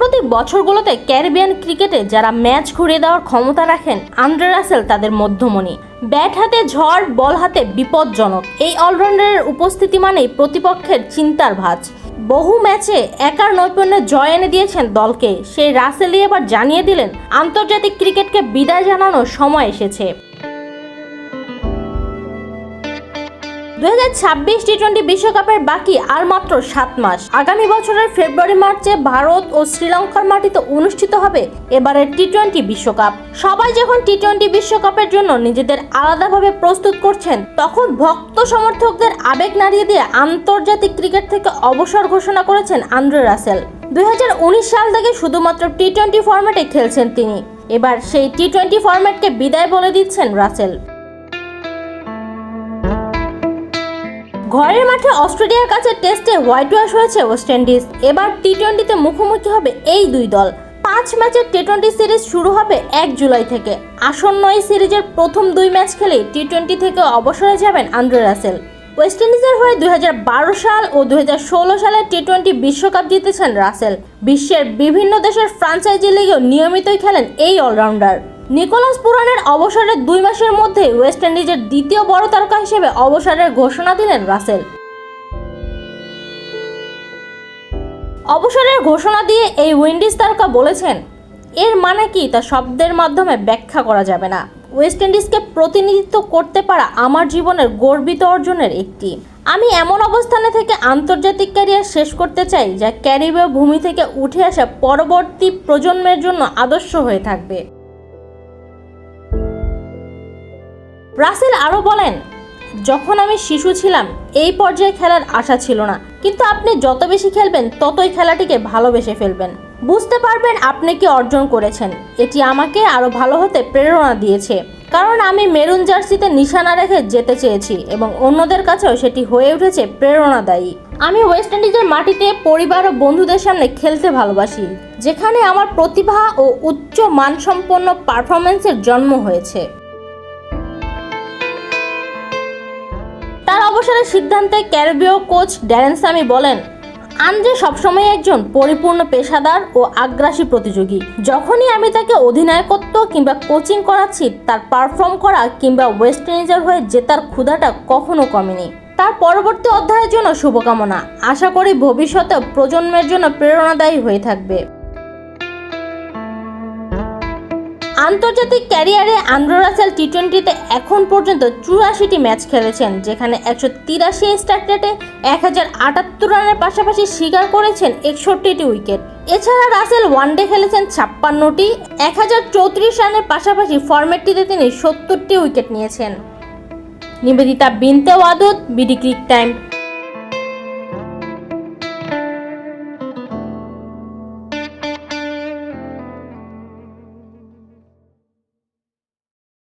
সাম্প্রতিক বছরগুলোতে ক্যারিবিয়ান ক্রিকেটে যারা ম্যাচ ঘুরিয়ে দেওয়ার ক্ষমতা রাখেন, আন্দ্রে রাসেল তাদের মধ্যমণি। ব্যাট হাতে ঝড়, বল হাতে বিপজ্জনক। এই অলরাউন্ডারের উপস্থিতি মানেই প্রতিপক্ষের চিন্তার ভাঁজ। বহু ম্যাচে একার নৈপুণ্যে জয় এনে দিয়েছেন দলকে। সেই রাসেলই এবার জানিয়ে দিলেন, আন্তর্জাতিক ক্রিকেটকে বিদায় জানানোর সময় এসেছে। দু হাজার ছাব্বিশ টি টোয়েন্টি বিশ্বকাপের বাকি আর মাত্র সাত মাস। আগামী বছরের ফেব্রুয়ারি, মার্চে ভারত ও শ্রীলঙ্কার মাটিতে অনুষ্ঠিত হবে এবারের টি টোয়েন্টি বিশ্বকাপ। সবাই যখন টি টোয়েন্টি বিশ্বকাপের জন্য নিজেদের আলাদাভাবে প্রস্তুত করছেন, তখন ভক্ত সমর্থকদের আবেগ নাড়িয়ে দিয়ে আন্তর্জাতিক ক্রিকেট থেকে অবসর ঘোষণা করেছেন আন্দ্রে রাসেল। দুই হাজার উনিশ সাল থেকে শুধুমাত্র টি টোয়েন্টি ফরম্যাটে খেলছেন তিনি। এবার সেই টি টোয়েন্টি ফরম্যাটকে বিদায় বলে দিচ্ছেন রাসেল। ঘরের মাঠে অস্ট্রেলিয়ার কাছে টেস্টে হোয়াইট ওয়াশ হয়েছে ওয়েস্ট ইন্ডিজ। এবার টি টোয়েন্টিতে মুখোমুখি হবে এই দুই দল। পাঁচ ম্যাচের টি টোয়েন্টি সিরিজ শুরু হবে এক জুলাই থেকে। আসন্ন এই সিরিজের প্রথম দুই ম্যাচ খেলে টি টোয়েন্টি থেকে অবসরে যাবেন আন্দ্রে রাসেল। ওয়েস্ট ইন্ডিজের হয়ে দুই হাজার বারো সাল ও দুই হাজার ষোলো সালে টি টোয়েন্টি বিশ্বকাপ জিতেছেন রাসেল। বিশ্বের বিভিন্ন দেশের ফ্রাঞ্চাইজি লিগেও নিয়মিতই খেলেন এই অলরাউন্ডার। নিকোলাস পুরানের অবসরের দুই মাসের মধ্যে ওয়েস্ট ইন্ডিজের দ্বিতীয় বড় তারকা হিসেবে অবসরের ঘোষণা দিলেন রাসেল। অবসরের ঘোষণা দিয়ে এই উইন্ডিজ তারকা বলেছেন, এর মানে কি তা শব্দের মাধ্যমে ব্যাখ্যা করা যাবে না। ওয়েস্ট ইন্ডিজকে প্রতিনিধিত্ব করতে পারা আমার জীবনের গর্বিত অর্জনের একটি। আমি এমন অবস্থানে থেকে আন্তর্জাতিক ক্যারিয়ার শেষ করতে চাই যা ক্যারিবীয় ভূমি থেকে উঠে আসা পরবর্তী প্রজন্মের জন্য আদর্শ হয়ে থাকবে। রাসেল আরও বলেন, যখন আমি শিশু ছিলাম, এই পর্যায়ে খেলার আশা ছিল না। কিন্তু আপনি যত বেশি খেলবেন, ততই খেলাটিকে ভালোবেসে ফেলবেন। বুঝতে পারবেন আপনি কি অর্জন করেছেন। এটি আমাকে আরও ভালো হতে প্রেরণা দিয়েছে। কারণ আমি মেরুন জার্সিতে নিশানা রেখে যেতে চেয়েছি এবং অন্যদের কাছেও সেটি হয়ে উঠেছে প্রেরণাদায়ী। আমি ওয়েস্ট ইন্ডিজের মাটিতে পরিবার ও বন্ধুদের সামনে খেলতে ভালোবাসি, যেখানে আমার প্রতিভা ও উচ্চ মানসম্পন্ন পারফরমেন্সের জন্ম হয়েছে। অবসরের সিদ্ধান্তে ক্যারিবীয় কোচ ড্যারেন সামি বলেন, আন্দ্রে সবসময় একজন পরিপূর্ণ পেশাদার ও আগ্রাসী প্রতিযোগী। যখনই আমি তাকে অধিনায়কত্ব কিংবা কোচিং করাচ্ছি, তার পারফর্ম করা কিংবা ওয়েস্ট ইন্ডিজের হয়ে জেতার ক্ষুধাটা কখনো কমেনি। তার পরবর্তী অধ্যায়ের জন্য শুভকামনা। আশা করি ভবিষ্যতে প্রজন্মের জন্য প্রেরণাদায়ী হয়ে থাকবে। আন্তর্জাতিক ক্যারিয়ারে আন্দ্রে রাসেল টি টোয়েন্টিতে এখন পর্যন্ত চুরাশিটি ম্যাচ খেলেছেন, যেখানে একশো তিরাশি স্ট্রাইক রেটে এক হাজার আটাত্তর রানের পাশাপাশি স্বীকার করেছেন একষট্টিটি উইকেট। এছাড়া রাসেল ওয়ানডে খেলেছেন ছাপ্পান্নটি, এক হাজার চৌত্রিশ রানের পাশাপাশি ফরম্যাটটিতে তিনি সত্তরটি উইকেট নিয়েছেন। Nibedita Binte Wadud BD cric time.